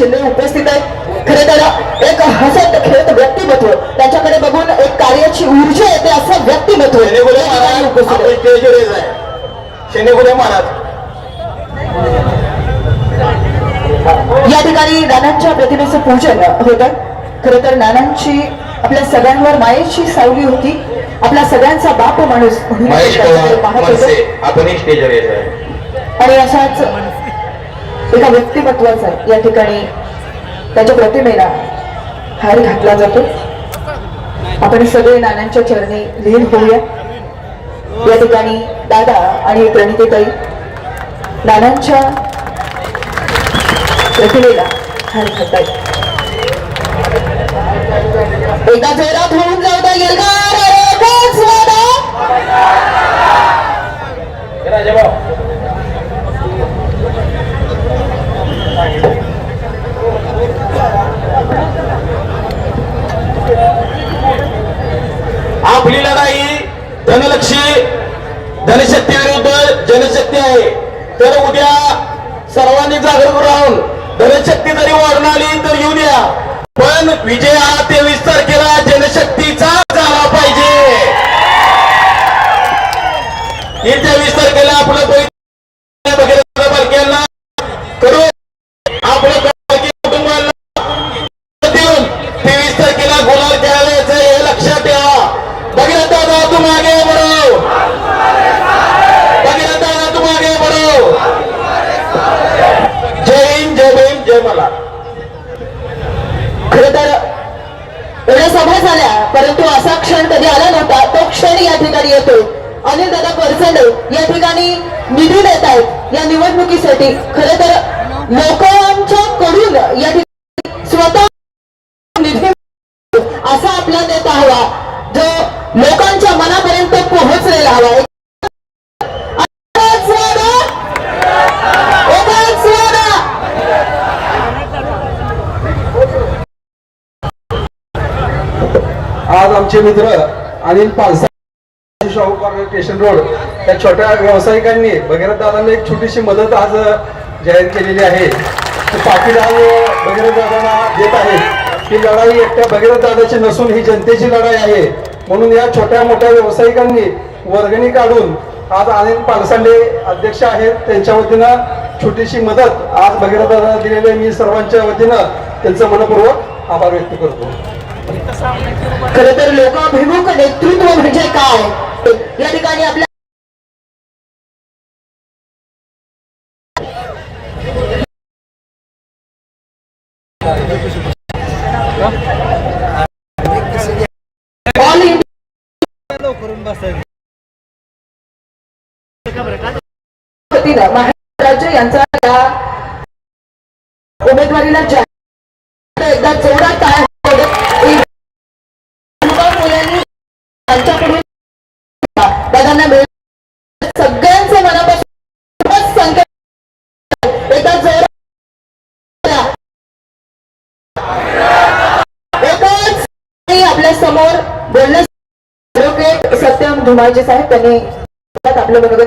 शिंदे उपस्थित आहेत. खरे तर एक हसत खेळत व्यक्तिमत्व. त्यांच्याकडे बघून एक कार्याची ऊर्जा येते असं व्यक्तिमत्व. या ठिकाणी महाराज या ठिकाणी नानांच्या प्रतिमेचं पूजन होत. खर तर नानांची आपल्या सगळ्यांवर मायेची सावली होती. आपला सगळ्यांचा बाप माणूस आणि अशाच एका व्यक्तिमत्वाचा या ठिकाणी त्याच्या प्रतिमेला हार घातला जातो. आपण सगळे नानांच्या चरणी लीन होऊया. या ठिकाणी दादा आणि प्रणितीताई नानांच्या प्रतिमेला हार घालताय एका जोरात होऊन जाऊ द्या येईल का? अरे, एकच वादा. आपली लढाई धनलक्ष्मी धनशक्ती विरुद्ध जनशक्ती आहे तर उद्या सर्वांनी जागरूक राहून धनशक्ती जरी वाढून आली तर येऊ द्या पण विजय हा तेवीस तारखेला जनशक्तीचा झाला पाहिजे ही तेवीस तारखेला आपलं बैल भगीरथ बालक्यांना करू आपलं बालकी कुटुंबाला देऊन तेवीस तारखेला गुलाल खेळायचं हे लक्षात ठेवा भगीरथ दादा तुम आगे बढ़ो भगीरथ दादा तुम आगे बढ़ो जय हिंद जय भीम जय मला खर तर एवढ्या सभा झाल्या परंतु असा क्षण कधी आला नव्हता. तो क्षण या ठिकाणी येतो. अनिल दादा परचंडे या ठिकाणी निधी देत आहेत या निवडणुकीसाठी. खर तर लोकांच्या कडून या ठिकाणी स्वतः निधी असा आपला नेता हवा जो लोकांच्या मनापर्यंत पोहोचलेला हवा एकच वादा, एकच वादा. आज आमचे मित्र अनिल पालसा शाहूकार स्टेशन रोड या छोट्या व्यावसायिकांनी भगीरथ दादांना एक छोटीशी मदत आज जाहीर केलेली आहे. पाटीदार भगीरथ दादांना देत आहेत. ही लढाई एकट्या भगीरथ दादाची नसून ही जनतेची लढाई आहे. म्हणून या छोट्या मोठ्या व्यावसायिकांनी वर्गणी काढून आज अनिल पालसांडे अध्यक्ष आहेत. त्यांच्या वतीनं छोटीशी मदत आज भगीरथ दादा दिलेले मी सर्वांच्या वतीनं त्यांचं मनपूर्वक आभार व्यक्त करतो. खर तर लोकाभिमुख नेतृत्व म्हणजे काय? या ठिकाणी आपल्या ऑल महाराष्ट्र राज्य यांचा या उमेदवारीला एकच आपल्यासमोर बोलण्यास ॲडव्होकेट सत्यम धुमाळजी साहेब त्यांनी आपल्या बरोबर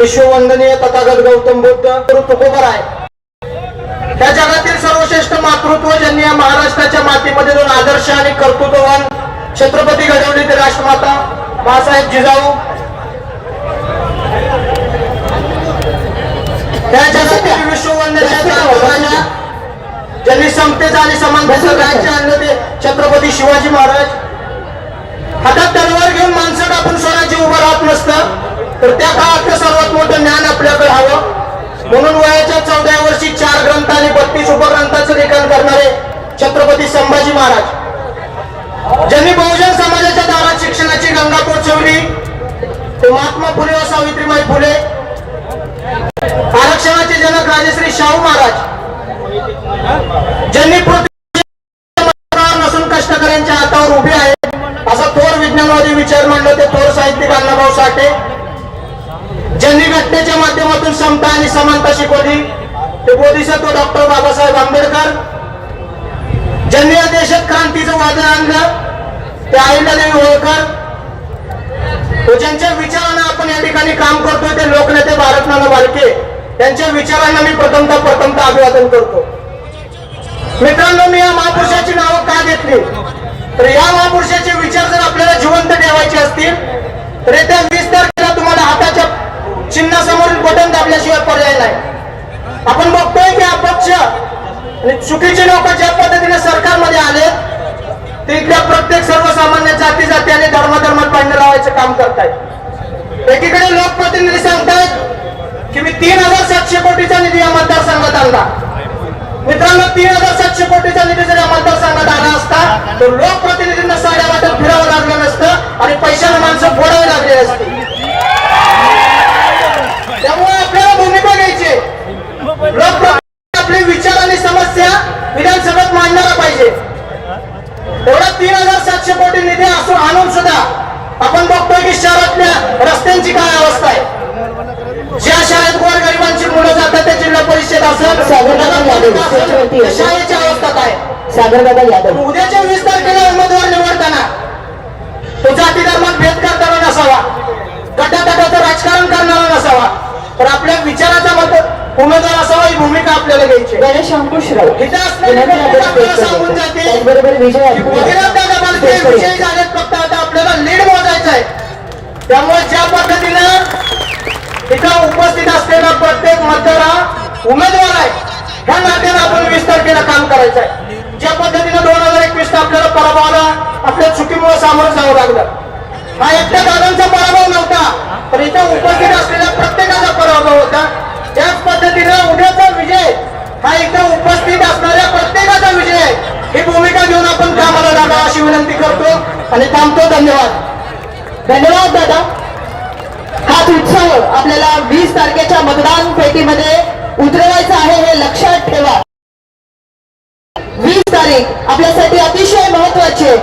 विश्ववंदनीय तथागत गौतम बुद्ध तुकोबर आहे त्या जगातील सर्वश्रेष्ठ मातृत्व ज्यांनी या महाराष्ट्राच्या मातीमध्ये दोन आदर्श आणि कर्तृत्ववान छत्रपती घडवली ते राष्ट्रमाता बाळासाहेब जिजाऊ. त्या जगातील ज्यांनी समतेचा आणि समानतेचं राज्य आणलं ते छत्रपती शिवाजी महाराज. हातात तलवार घेऊन माणसं आपण स्वराज्य उभं राहत नसतं. तर त्या काळातलं सर्वात मोठं ज्ञान आपल्याकडे हवं. म्हणून वयाच्या चौदा वर्षी चार ग्रंथ आणि बत्तीस उपग्रंथाचं लेखन करणारे छत्रपती संभाजी महाराज. ज्यांनी बहुजन समाजाच्या दारात शिक्षणाची गंगा पोचवली ते महात्मा फुले व सावित्रीबाई फुले थोर विचार मांडला ते थोर साहित्यिक अण्णाभाऊ साठे. ज्यांनी घटनेच्या माध्यमातून समता आणि समानता शिकवली ते बोधिसत्व डॉक्टर बाबासाहेब आंबेडकर. ज्यांनी या देशात क्रांतीचं वादळ आणलं ते अहिल्यादेवी होळकर. ज्यांच्या विचारानं आपण या ठिकाणी काम करतोय ते लोकनेते भारतनाथ बालके त्यांच्या विचारांना मी प्रथमता प्रथमता अभिवादन करतो. मित्रांनो मी या महापुरुषाची नावं का घेतली? तर या महापुरुषाचे विचार जर आपल्याला जिवंत ठेवायचे असतील तर येत्या वीस तारखेला तुम्हाला हाताच्या चिन्हासमोरील बटन दाबल्याशिवाय पर्याय नाही. आपण बघतोय की अपक्ष आणि चुकीचे लोक ज्या पद्धतीने सरकारमध्ये आले ते इथल्या प्रत्येक सर्वसामान्य जाती जाती आणि धर्माधर्मात पाणी लावायचं काम करतायत. एकीकडे लोकप्रतिनिधी सांगतायत की मी तीन हजार सातशे कोटीचा निधी या मतदारसंघात आणला. मित्रांनो तीन हजार सातशे कोटीचा निधी जर या मतदारसंघात आला असता. तर लोकप्रतिनिधींना साड्या वाटत फिरावं लागलं नसतं आणि पैशाला माणसं फोडावी लागली असती. त्यामुळे गणेश अंकुशराव सांगून त्याचबरोबर विजय की भगीरथ दादा बालके अंकुशराव विजयी झालेत फक्त आता आपल्याला लीड मोजायचं आहे. त्यामुळे ज्या पद्धतीनं इथं उपस्थित असलेला प्रत्येक मतदार उमेदवार आहे. ह्या नात्यानं आपण वीस तारखेला काम करायचं आहे. ज्या पद्धतीनं दोन हजार एकवीस आपल्याला पराभवाला आपल्या चुकीमुळे सामोरं जावं लागलं. हा एकट्या दादांचा पराभव नव्हता तर इथं उपस्थित असलेल्या प्रत्येकाचा पराभव होता. त्याच पद्धतीनं उद्याचा विजय हा एकदम उपस्थित असणाऱ्या प्रत्येकाचा विजय. आहे ही भूमिका घेऊन आपण कामाला लागा अशी विनंती करतो आणि थांबतो. धन्यवाद. धन्यवाद दादा. हाच उत्सव आपल्याला वीस तारखेच्या मतदान पेटीमध्ये उतरवायचा आहे हे लक्षात ठेवा. वीस तारीख आपल्यासाठी अतिशय महत्वाची आहे.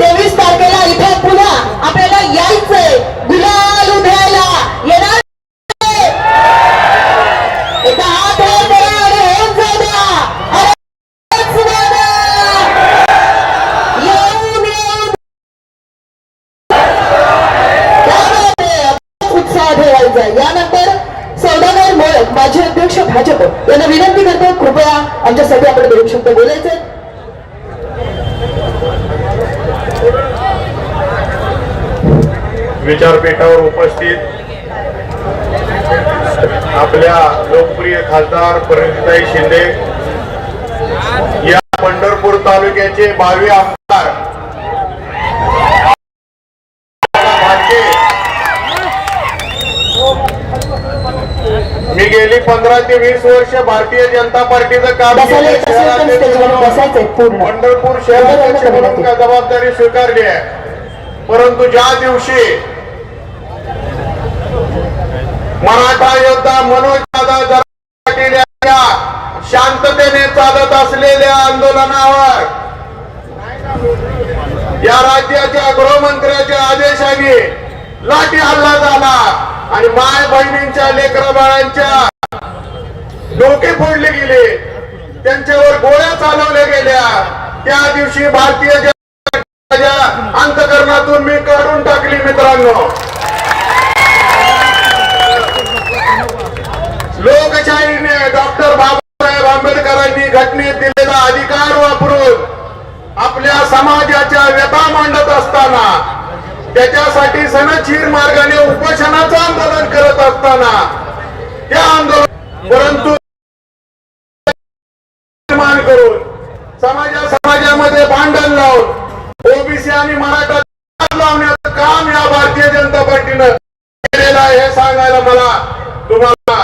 तेवीस तारखेला इथे पुन्हा आपल्याला यायचंय. गुलाल उधळायला. येणार अध्यक्ष भाजप यांना विनंती करतो कृपया आमच्यासाठी आपण दोन शब्द बोलायचे. विचारपीठावर उपस्थित आपल्या लोकप्रिय खासदार परिणिताई शिंदे या पंढरपूर तालुक्याचे बावी आमदार गेली पंधरा ते वीस वर्ष भारतीय जनता पार्टीचं काम. पंढरपूर शहराध्यक्ष म्हणून जबाबदारी स्वीकारली आहे? परंतु ज्या दिवशी मराठा योद्धा मनोज दादा शांततेने चालत असलेल्या आंदोलनावर या राज्याच्या गृहमंत्र्याच्या आदेशाने लाठी हल्ला झाला. आणि माय बहिणींच्या लेकरा बाळांच्या. डोके फोडले गेले. त्यांच्यावर गोळ्या चालवल्या गेल्या. त्या दिवशी भारतीय जनता अंतकरणातून मी काढून टाकली मित्रांनो. लोकशाहीने डॉक्टर बाबासाहेब आंबेडकरांनी घटनेत दिलेला अधिकार वापरून आपल्या समाजाच्या व्यथा मांडत असताना त्याच्यासाठी सनदशीर मार्गाने उपोषणाचं आंदोलन करत असताना त्या आंदोलन परंतु निर्माण करून समाजा समाजामध्ये भांडण लावून ओबीसी आणि मराठा लावण्याचं काम या भारतीय जनता पार्टीनं केलेलं आहे हे सांगायला मला तुम्हाला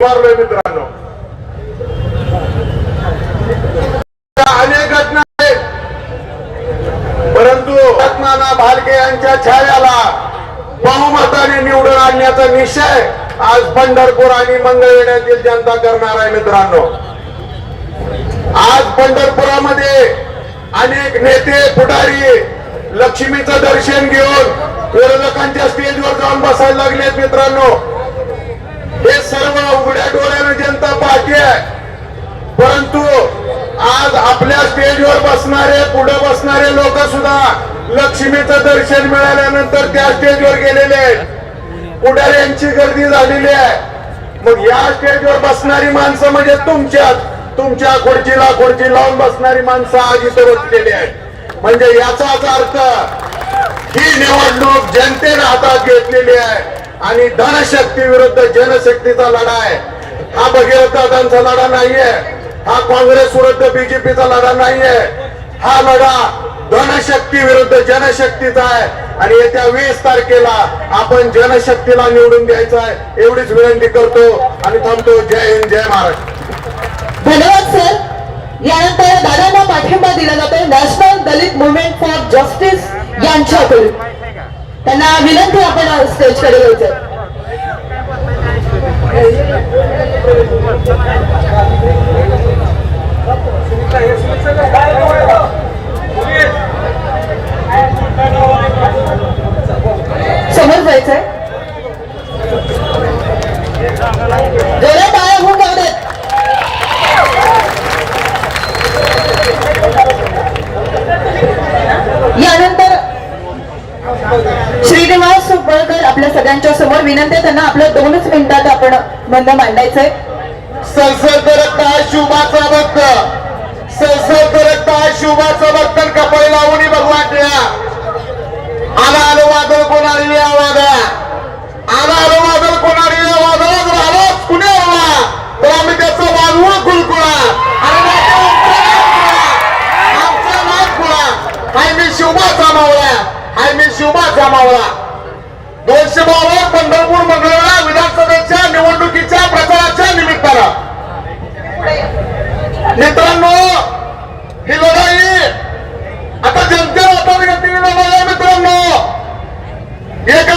मारलोय मित्रांनो त्या अनेक घटना आहेत परंतु रत्नाना भालके यांच्या छायाला बहुमताने निवडून आणण्याचा निश्चय आज पंढरपूर आणि मंगळवेढ्यातील जनता करणार आहे मित्रांनो. आज पंढरपुरामध्ये अनेक नेते पुढारी लक्ष्मीचं दर्शन घेऊन विरोधकांच्या स्टेजवर जाऊन बसायला लागलेत मित्रांनो. हे सर्व उघड्या डोळ्याने जनता पाहते परंतु आज आपल्या स्टेजवर बसणारे पुढे बसणारे लोक सुद्धा लक्ष्मीचं दर्शन मिळाल्यानंतर त्या स्टेजवर गेलेले आहेत. पुढाऱ्यांची गर्दी झालेली आहे. मग या स्टेजवर बसणारी माणसं म्हणजे तुमच्यात. तुमच्या खुर्चीला खुर्ची लावून बसणारी माणसं आज इथं बसलेली आहेत. म्हणजे याचाच अर्थ ही निवडणूक जनतेने हातात घेतलेली आहे आणि धनशक्ती विरुद्ध जनशक्तीचा लढा आहे. हा भगीरथ लढा नाहीये. हा काँग्रेस विरुद्ध बीजेपीचा लढा नाहीये. हा लढा धनशक्ती विरुद्ध जनशक्तीचा आहे. आणि येत्या वीस तारखेला आपण जनशक्तीला निवडून द्यायचं आहे. एवढीच विनंती करतो आणि थांबतो. जय हिंद जय महाराष्ट्र. धन्यवाद सर. यानंतर दादांना पाठिंबा दिला जातो national Dalit movement for justice यांच्याकडून. त्यांना विनंती आपण स्टेजकडे घ्यायचं समोर जायचंय. जोरात टाळ्या होऊन जाऊ यानंतर श्रीनिवास सुबळकर आपल्या सगळ्यांच्या समोर विनंती आहे त्यांना आपल्या दोनच मिनिटात आपण बंद मांडायचंय. संसद रक्ता शुभाचा भक्त. संसद रक्ता शुभाचा भक्त कपडे लावून भगवान टिळा आला आलो वादळ कोणारी वादळा आला आलो वादळ कोणारी वादळा जर आलोच कुणी आला? तर आम्ही त्याचा वाजवा कुलकुळा आणि आमचा नाच खुळा हाय मी हाय मी शिवबाचा मावळा. दोनशे बावन्न पंढरपूर मंगळवेढा विधानसभेच्या निवडणुकीच्या प्रचाराच्या निमित्तानं मित्रांनो ही लढाई आता जनते हातात घेतलेली लढाई आहे मित्रांनो एका